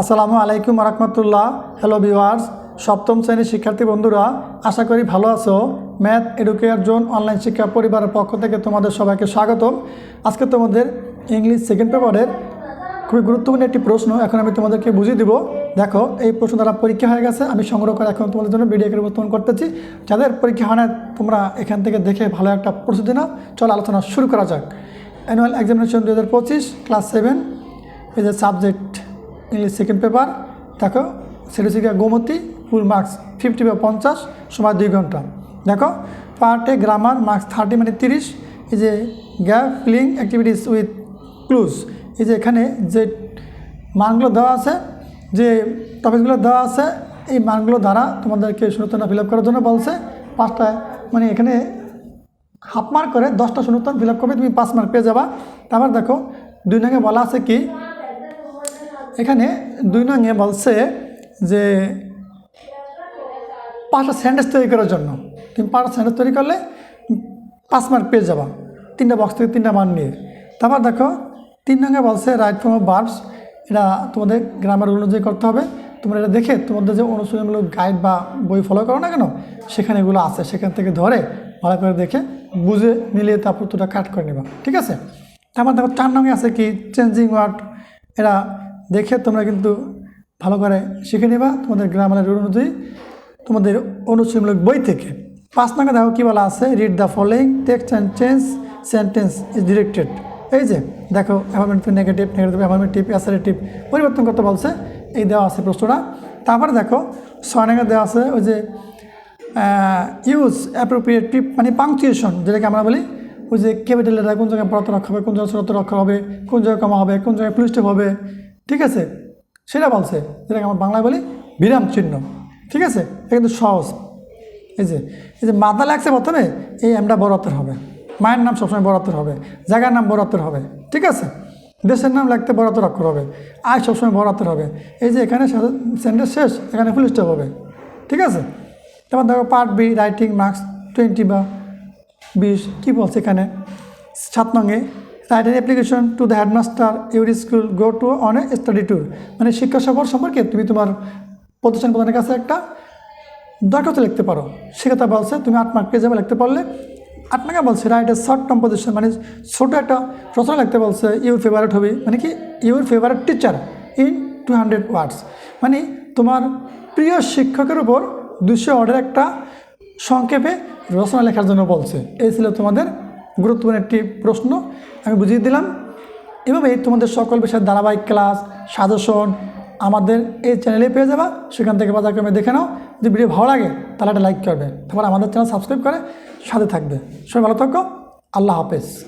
আসসালামু আলাইকুম রহমতুল্লাহ। Hello viewers সপ্তম শ্রেণির শিক্ষার্থী বন্ধুরা, আশা করি ভালো আছো। ম্যাথ এডুকেয়ার জোন অনলাইন শিক্ষা পরিবারের পক্ষ থেকে তোমাদের সবাইকে স্বাগতম। আজকে তোমাদের ইংলিশ সেকেন্ড পেপারের খুবই গুরুত্বপূর্ণ একটি প্রশ্ন, এখন আমি তোমাদেরকে বুঝিয়ে দিব। দেখো, এই প্রশ্ন দ্বারা পরীক্ষা হয়ে গেছে, আমি সংগ্রহ করে এখন তোমাদের জন্য ভিডিওকে উপস্থাপন করতেছি। যাদের পরীক্ষা হয় না তোমরা এখান থেকে দেখে ভালো একটা প্রস্তুতি নাও। চলো আলোচনা শুরু করা যাক। অ্যানুয়াল এক্সামিনেশন দু হাজার পঁচিশ ক্লাস সেভেন এই যে সাবজেক্ট ইংলিশ সেকেন্ড পেপার দেখো, সেটা গিয়ে গোমতী ফুল মার্কস ফিফটি বা পঞ্চাশ, সময় দুই ঘণ্টা। দেখো, পার্টে গ্রামার মার্কস থার্টি মানে তিরিশ, এই যে gap filling activities with clues এই যে এখানে যে মানগুলো দেওয়া আছে, যে টপিকগুলো দেওয়া আছে, এই মানগুলো দ্বারা তোমাদেরকে শূন্যতনা ফিল আপ করার জন্য বলছে, পাঁচটা মানে এখানে হাফ মার্ক করে দশটা শূন্যতন ফিল আপ করবে, তুমি পাঁচ মার্ক পেয়ে যাবা। তারপর দেখো, দুই নঙ্গে বলা আছে কি এখানে দুই নঙ্গে বলছে যে পাঁচটা সেন্টেন্স তৈরি করার জন্য। তুমি পাঁচটা সেন্টেন্স তৈরি করলে পাঁচ মার্ক পেয়ে যাবা। তিনটা বক্স থেকে তিনটা মান নিয়ে। তারপর দেখো, তিন নঙ্গে বলছে রাইট ফ্রম বার্বস এটা তোমাদের গ্রামার অনুযায়ী করতে হবে। তোমরা এটা দেখে তোমাদের যে অনুশীলনমূলক গাইড বা বই ফলো করো না কেন, সেখানে এগুলো আছে। সেখান থেকে ধরে ভালো করে দেখে বুঝে মিলিয়ে তারপর তোটা কাট করে নেবা। ঠিক আছে? তারপর দেখো, চার নঙ্গে আছে কি? চেঞ্জিং ওয়ার্ড এরা দেখে তোমরা কিন্তু ভালো করে শিখে নেবা। তোমাদের গ্রামারের রুল অনুযায়ী তোমাদের অনুশীলনমূলক বই থেকে। পাঁচ নম্বর দেখো কী বলা আছে? Read the following text and change sentence is directed এই যে, দেখো অ্যাভারমেন্ট নেগেটিভ নেগেটিভ অ্যাভারমেন্টিভ অ্যাসারেটিভ পরিবর্তন করতে বলছে। এই দেওয়া আছে প্রশ্নটা। তারপরে দেখো, ছয় নম্বর দেওয়া আছে ওই যে ইউজ অ্যাপ্রোপ্রিয়েটিভ মানে পাংচুয়েশন যেটাকে আমরা বলি, ওই যে ক্যাপিটাল কোন জায়গায় বরাদ্দ রক্ষা হবে, কোন জায়গায় ছোট রক্ষা হবে, কোন জায়গায় কমা হবে, কোন জায়গায় পুলিশ হবে। ঠিক আছে? সেটা বলছে, যেটাকে আমরা বাংলায় বলি বিরাম চিহ্ন। ঠিক আছে? এটা কিন্তু সহজ। এই যে এই যে মাথা লাগছে প্রথমে, এই এমটা বরাতের হবে। মায়ের নাম সবসময় বরাতের হবে। জায়গার নাম বরাতের হবে। ঠিক আছে? দেশের নাম লাগতে বরাতের অক্ষর হবে। আয় সবসময় বরাতের হবে। এই যে এখানে সেন্টেন্স শেষ, এখানে ফুল স্টপ হবে। ঠিক আছে? তারপর দেখো part B writing marks twenty বা বিশ, কী বলছে এখানে? সাত নঙ্গে write an application to the headmaster your school go to on a study tour মানে শিক্ষা সফর সম্পর্কে তুমি তোমার প্রতিষ্ঠান প্রধানের কাছে একটা দরখাস্ত লিখতে পারো। সেক্ষেত্রে বলছে, তুমি আট মার্ক পেয়ে যাবে লিখতে পারলে। মার্কে বলছে রাইট এ শর্ট কম্পোজিশন মানে ছোটো একটা রচনা লিখতে বলছে ইউর ফেভারিট হবি মানে কি your favourite teacher in two hundred words মানে তোমার প্রিয় শিক্ষকের উপর দুশো ওয়ার্ডের একটা সংক্ষেপে রচনা লেখার জন্য বলছে। এই ছিল তোমাদের গুরুত্বপূর্ণ একটি প্রশ্ন আমি বুঝিয়ে দিলাম। এভাবেই তোমাদের সকল বিষয়ের ধারাবাহিক ক্লাস, সাজেশন আমাদের এই চ্যানেলে পেয়ে যাবা। সেখান থেকে বাজারক্রমে দেখে নাও। যদি ভিডিও ভালো লাগে, তাহলে একটা লাইক করবে। তারপর আমাদের চ্যানেল সাবস্ক্রাইব করে সাথে থাকবে। সবাই ভালো থাকো। আল্লাহ হাফেজ।